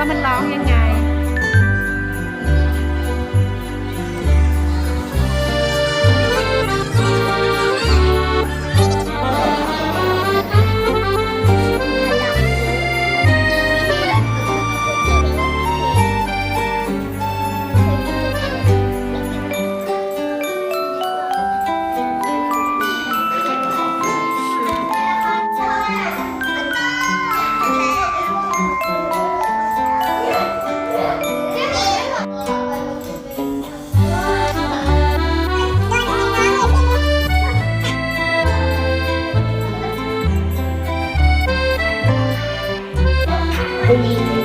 ว่ามันร้องยังไง believe